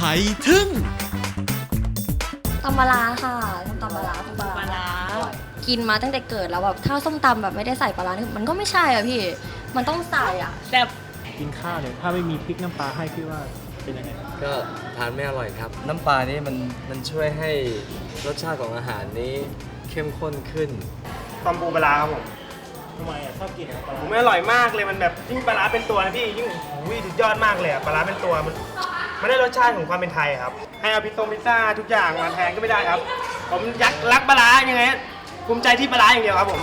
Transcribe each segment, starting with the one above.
ไทยทึ่งตำปลาร้าค่ะส้มตำปลาร้าส้มตำปลาร้ากินมาตั้งแต่เกิดแล้วแบบถ้าส้มตำแบบไม่ได้ใส่ปลาร้านี่มันก็ไม่ใช่อะพี่ มันต้องใส่อะแต่กินข้าวเนี่ยถ้าไม่มีพริกน้ำปลาให้พี่ว่าเป็นยังไงก็ทานไม่อร่อยครับ น้ำปลานี่มันมันช่วยให้รสชาติของอาหารนี้เข้มข้นขึ้นตำปูปลาร้าครับผมทำไมอะชอบกินอะปลาผมไม่อร่อยมากเลยมันแบบยิ่งปลาร้าเป็นตัวนะพี่ยิ่งอุ้ยสุดยอดมากเลยอะปลาร้าเป็นตัวมัน มันได้รสชาติของความเป็นไทยครับ ให้เอาพิซซ่งพิซซ่าทุกอย่างมาแทนก็ไม่ได้ครับ ผมยักรักปลาร้ายังไงภูมิใจที่ปลาร้าอย่างเดียวครับผม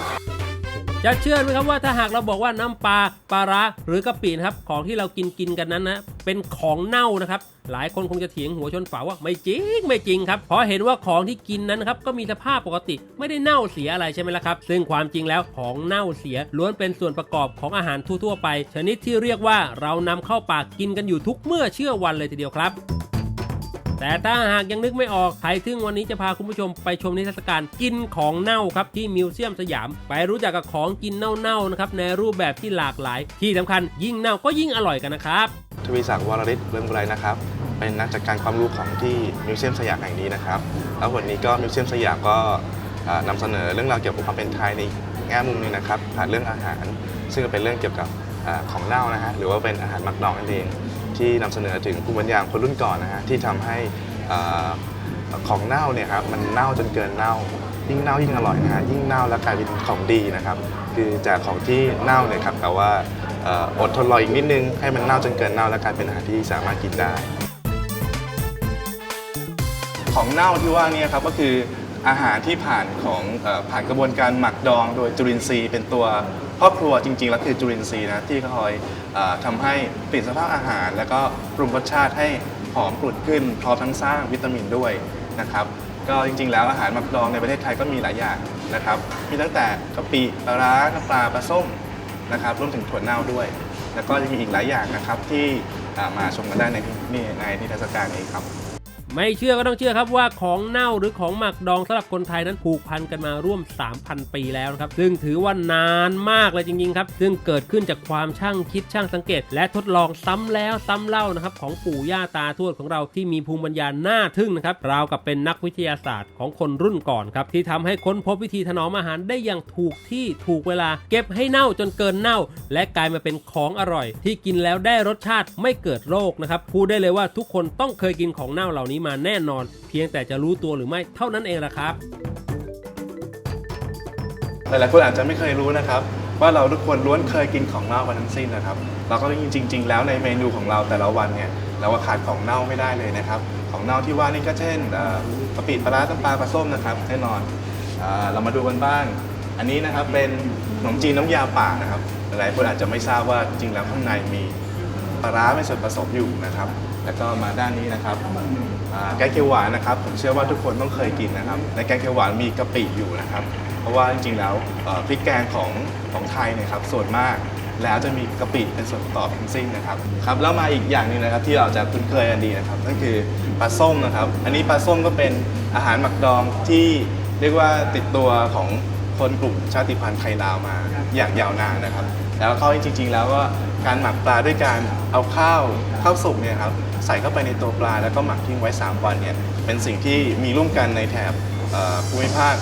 จะเชื่อไหมครับว่าถ้าหากเราบอกว่าน้ำปลาปลาร้าหรือกะปินะครับของที่เรากินกินกันนั้นนะเป็นของเน่านะครับหลายคนคงจะเถียงหัวชนฝาว่าไม่จริงไม่จริงครับเพราะเห็นว่าของที่กินนั้นครับก็มีสภาพปกติไม่ได้เน่าเสียอะไรใช่ไหมล่ะครับซึ่งความจริงแล้วของเน่าเสียล้วนเป็นส่วนประกอบของอาหารทั่วๆไป ชนิดที่เรียกว่าเรานำเข้าปากกินกันอยู่ทุกเมื่อเชื่อวันเลยทีเดียวครับ แต่ถ้าหากยังนึกไม่ออกไทยทึ่งวันนี้จะพาคุณผู้ชมไปชมนิทรรศการกินของเน่าครับที่มิวเซียมสยาม ไปรู้จักกับของกินเน่าๆนะครับในรูปแบบที่หลากหลาย ที่สำคัญยิ่งเน่าก็ยิ่งอร่อยกันนะครับทวีศักดิ์วรริศเรื่องไรนะครับ เป็นนักจัดการความรู้ของที่มิวเซียมสยามแห่งนี้นะครับ แล้ววันนี้ก็มิวเซียมสยามก็อ่านำเสนอเรื่องราวเกี่ยวกับความเป็นไทยในแง่มุมนึงนะครับผ่านเรื่องอาหาร ซึ่งเป็นเรื่องเกี่ยวกับของเน่านะฮะหรือว่าเป็นอาหารหมักดองนั่นเอง ที่นำเสนอถึงภูมิปัญญาของคนรุ่นก่อนนะฮะที่ทำให้อ่าของเน่าเนี่ยครับมันเน่าจนเกินเน่า ยิ่งเน่ายิ่งอร่อยนะฮะยิ่งเน่าแล้วกลายเป็นของดีนะครับ คือจากของที่เน่าเนี่ยครับแต่ว่าเอ่ออดทนรออีกนิดนึงให้มันเน่าจนเกินเน่าแล้วกลายเป็นอาหารที่สามารถกินได้ ของเน่าที่ว่านี่ครับก็คือ อาหารที่ผ่านของเออผ่านกระบวนการหมักดองโดยจุลินทรีย์เป็นตัวครอบครัวจริงๆแล้วคือจุลินทรีย์นะที่คอยเออทำให้เปลี่ยนสภาพอาหาร แล้วก็ปรุงรสชาติให้หอมกรุ่นขึ้นพร้อมทั้งสร้างวิตามินด้วยนะครับก็จริงๆ แล้วอาหารหมักดองในประเทศไทยก็มีหลายอย่างนะครับมีตั้งแต่กะปิปลาร้าน้ำปลาปลาส้มนะครับรวมถึงถั่วเน่าด้วย แล้วก็ยังมีอีกหลายอย่างนะครับที่อ่ามาชมกันได้ในนี่ในนิทรรศการนี้ครับ ไม่เชื่อก็ต้องเชื่อครับว่าของเน่าหรือของหมักดองสำหรับคนไทยนั้นผูกพันกันมาร่วม 3,000 ปีแล้วนะครับ ซึ่งถือว่านานมากเลยจริงๆครับ ซึ่งเกิดขึ้นจากความช่างคิดช่างสังเกต และทดลองซ้ำแล้วซ้ำเล่านะครับของปู่ย่าตาทวดของเราที่มีภูมิปัญญาหน่าทึ่งนะครับราวกับเป็นนักวิทยาศาสตร์ของคนรุ่นก่อนครับที่ทำให้ค้นพบวิธีถนอมอาหารได้อย่างถูกที่ถูกเวลา เก็บให้เน่าจนเกินเน่า และกลายมาเป็นของอร่อย ที่กินแล้วได้รสชาติไม่เกิดโรคนะครับพูดได้เลยว่าทุกคนต้องเคยกินของเน่าเหล่านี้มาแน่นอน เพียงแต่จะรู้ตัวหรือไม่เท่านั้นเองละครับ หลายๆคนอาจจะไม่เคยรู้นะครับ ว่าเราทุกคนล้วนเคยกินของเน่ากันทั้งสิ้นนะครับเราก็จริง ๆ แล้วในเมนูของเราแต่ละวันเนี่ยเราก็ขาดของเน่าไม่ได้เลยนะครับ ของเน่าที่ว่านี่ก็เช่นเอ่อกะปิปลาร้าน้ำปลาปลาส้มนะครับแน่นอนอ่าเรามาดูกันบ้าง อันนี้นะครับเป็นขนมจีนน้ำยาป่านะครับหลายคนอาจจะไม่ทราบว่าจริงๆแล้วข้างในมีปลาร้าเป็นส่วนผสมอยู่นะครับ แล้วก็มาด้านนี้นะครับ แกงเขียวหวานนะครับผมเชื่อว่าทุกคนต้องเคยกินนะครับในแกงเขียวหวานมีกะปิอยู่นะครับ เพราะว่าจริงๆแล้วเอ่อพริกแกงของของไทยเนี่ยครับส่วนมากแล้วจะมีกะปิเป็นส่วนประกอบทั้งสิ้นนะครับครับแล้วมาอีกอย่างหนึ่งนะครับที่เราจะคุ้นเคยกันดีนะครับนั่นคือปลาส้มนะครับ อันนี้ปลาส้มก็เป็นอาหารหมักดองที่เรียกว่าติดตัวของคนกลุ่มชาติพันธุ์ไทยลาวมาอย่างยาวนานนะครับ แล้วก็จริง ๆ แล้วก็การหมักปลาด้วยการเอาข้าวข้าวสุกเนี่ยครับใส่เข้าไปในตัวปลาแล้วก็หมักทิ้งไว้ 3 วันเนี่ยเป็นสิ่งที่มีร่วมกันในแถบภูมิภาค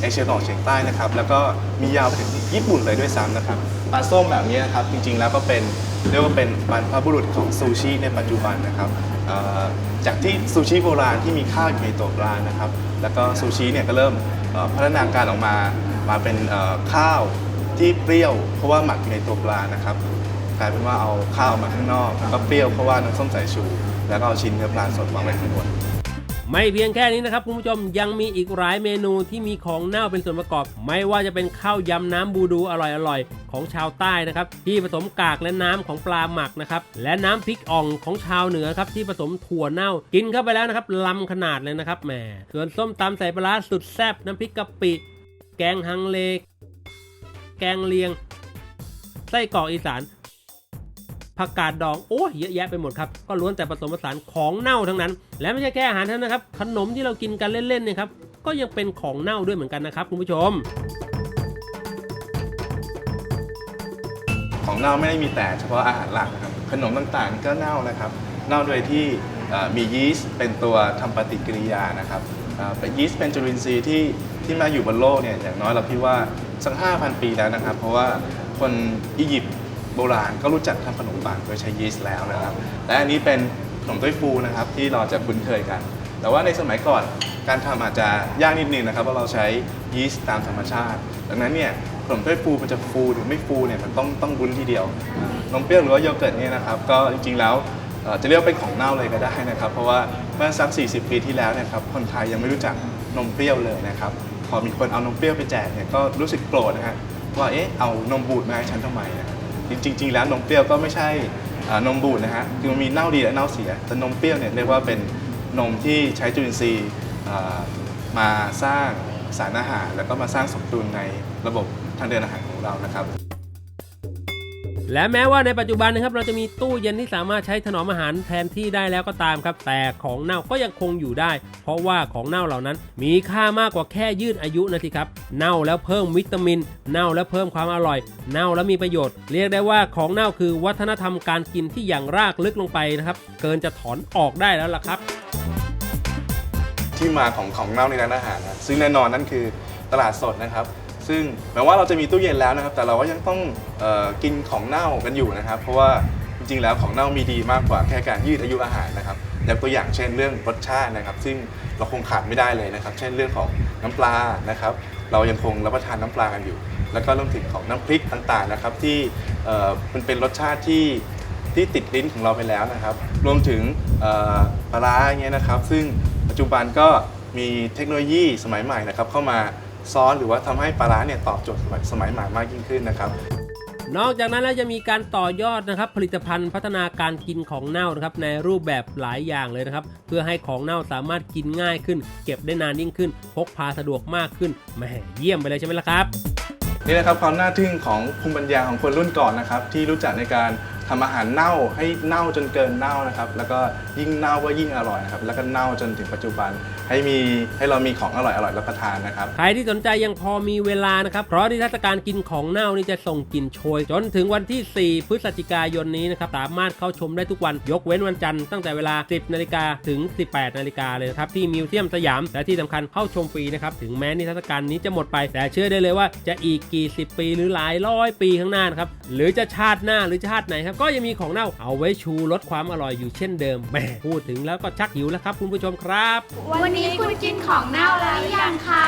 เอเชียตะวันออกเฉียงใต้นะครับ แล้วก็มียาวไปถึงญี่ปุ่นเลยด้วยซ้ำนะครับปลาส้มแบบนี้นะครับจริงๆแล้วก็เป็นเรียกว่าเป็นบรรพบุรุษของซูชิในปัจจุบันนะครับจากที่ซูชิโบราณที่มีข้าวอยู่ในตัวปลานะครับ แล้วก็ซูชิเนี่ยก็เริ่มพัฒนาการออกมามาเป็นข้าว ที่เปรี้ยวเพราะว่าหมักอยู่ในตัวปลานะครับกลายเป็นว่าเอาข้าวมาข้างนอกแล้วก็เปรี้ยวเพราะว่าน้ำส้มสายชู แล้วก็เอาชิ้นเนื้อปลาสดวางไว้ข้างบนไม่เพียงแค่นี้นะครับคุณผู้ชมยังมีอีกหลายเมนูที่มีของเน่าเป็นส่วนประกอบ ไม่ว่าจะเป็นข้าวยำน้ำบูดูอร่อยๆของชาวใต้นะครับที่ผสมกากและน้ำของปลาหมักนะครับและน้ำพริกอ่องของชาวเหนือครับที่ผสมถั่วเน่า กินเข้าไปแล้วนะครับลำขนาดเลยนะครับแหมส่วนส้มตำใส่ปลาร้าสุดแซ่บน้ำพริกกะปิ แกงฮังเล แกงเลียง ไส้กรอกอีสานผักกาดดองโอ้เยอะแยะไปหมดครับ ก็ล้วนแต่ผสมผสานของเน่าทั้งนั้น และไม่ใช่แค่อาหารเท่านั้นนะครับ ขนมที่เรากินกันเล่นๆเนี่ยครับก็ยังเป็นของเน่าด้วยเหมือนกันนะครับคุณผู้ชม ของเน่าไม่ได้มีแต่เฉพาะอาหารหลักนะครับ ขนมต่างๆก็เน่านะครับ เน่าโดยที่มียีสต์เป็นตัวทำปฏิกิริยานะครับอ่ยีสต์เป็นจุลินทรีย์ที่ที่มาอยู่บนโลกเนี่ยอย่างน้อยเราพี่ว่า สัก 5,000 ปีแล้วนะครับ เพราะว่าคนอียิปต์โบราณก็รู้จักทำขนมปังโดยใช้ยีสต์แล้วนะครับ และอันนี้เป็นขนมถ้วยฟูนะครับที่เราจะคุ้นเคยกัน แต่ว่าในสมัยก่อนการทำอาจจะยากนิดนึงนะครับเพราะเราใช้ยีสต์ตามธรรมชาติ ดังนั้นเนี่ยขนมถ้วยฟูมันจะฟูหรือไม่ฟูเนี่ยมันต้องต้องรุ้นทีเดียวนมเปรี้ยวหรือว่าโยเกิร์ตเนี่ยนะครับก็จริงๆแล้วเอ่อจะเรียกว่าเป็นของเน่าเลยก็ได้นะครับ เพราะว่าเมื่อสัก 40 ปีที่แล้วเนยครับคนไทยยังไม่รู้จักนมเปรี้ยวเลยนะครับ พอมีคนเอานมเปรี้ยวไปแจกเนี่ยก็รู้สึกโกรธนะฮะว่าเอ๊ะเอานมบูดมาให้ฉันทำไมนะครับจริง ๆ แล้วนมเปรี้ยวก็ไม่ใช่นมบูดนะฮะคือมันมีเน่าดีและเน่าเสีย แต่นมเปรี้ยวเนี่ยเรียกว่าเป็นนมที่ใช้จุลินทรีย์มาสร้างสารอาหาร แล้วก็มาสร้างสมดุลในระบบทางเดินอาหารของเรานะครับ และแม้ว่าในปัจจุบันนะครับเราจะมีตู้เย็นที่สามารถใช้ถนอมอาหารแทนที่ได้แล้วก็ตามครับ แต่ของเน่าก็ยังคงอยู่ได้ เพราะว่าของเน่าเหล่านั้น มีค่ามากกว่าแค่ยืดอายุนะสิครับเน่าแล้วเพิ่มวิตามิน เน่าแล้วเพิ่มความอร่อย เน่าแล้วมีประโยชน์ เรียกได้ว่าของเน่าคือวัฒนธรรมการกินที่อย่างรากลึกลงไปนะครับเกินจะถอนออกได้แล้วล่ะครับ ที่มาของของเน่าในร้านอาหารนะซึ่งแน่นอนนั่นคือตลาดสดนะครับ ซึ่งแม้ว่าเราจะมีตู้เย็นแล้วนะครับ แต่เราก็ยังต้องเออกินของเน่ากันอยู่นะครับ เพราะว่าจริงๆแล้วของเน่ามีดีมากกว่าแค่การยืดอายุอาหารนะครับยกตัวอย่างเช่นเรื่องรสชาตินะครับ ซึ่งเราคงขาดไม่ได้เลยนะครับ เช่นเรื่องของน้ำปลานะครับ เรายังคงรับประทานน้ำปลากันอยู่ แล้วก็รวมถึงของน้ำพริกต่างๆนะครับ ที่เอ่อมันเป็นรสชาติที่ที่ติดลิ้นของเราไปแล้วนะครับ รวมถึงเอ่อปลาร้าอย่างเงี้ยนะครับ ซึ่งปัจจุบันก็มีเทคโนโลยีสมัยใหม่นะครับ เข้ามา ซ้อนหรือว่าทำให้ปลาร้าเนี่ยตอบโจทย์สมัยสมัยใหม่มากยิ่งขึ้นนะครับ นอกจากนั้นแล้วจะมีการต่อยอดนะครับ ผลิตภัณฑ์พัฒนาการกินของเน่านะครับ ในรูปแบบหลายอย่างเลยนะครับ เพื่อให้ของเน่าสามารถกินง่ายขึ้น เก็บได้นานยิ่งขึ้น พกพาสะดวกมากขึ้นแหมเยี่ยมไปเลยใช่ไหมล่ะครับนี่นะครับความน่าทึ่งของภูมิปัญญาของคนรุ่นก่อนนะครับที่รู้จักในการ ทำอาหารเน่าให้เน่าจนเกินเน่านะครับ แล้วก็ยิ่งเน่าก็ยิ่งอร่อยนะครับ แล้วก็เน่าจนถึงปัจจุบัน ให้มีให้เรามีของอร่อยอร่อยรับประทานนะครับ ใครที่สนใจยังพอมีเวลานะครับ เพราะนิทรรศการกินของเน่านี่จะส่งกลิ่นโชย จนถึงวันที่ 4 พฤศจิกายนนี้นะครับ สามารถเข้าชมได้ทุกวัน ยกเว้นวันจันทร์ตั้งแต่เวลา 10 นาฬิกาถึง 18 นาฬิกาเลยนะครับ ที่มิวเซียมสยาม และที่สำคัญเข้าชมฟรีนะครับ ถึงแม้นิทรรศการนี้จะหมดไป แต่เชื่อได้เลยว่าจะอีกกี่สิบปีหรือหลายร้อยปีข้างหน้านะครับ หรือจะชาติหน้าหรือชาติไหนครับก็ยังมีของเน่าเอาไว้ชูลดความอร่อยอยู่เช่นเดิมแหมพูดถึงแล้วก็ชักหิวแล้วครับคุณผู้ชมครับ วันนี้คุณกินของเน่าแล้วหรือยังคะ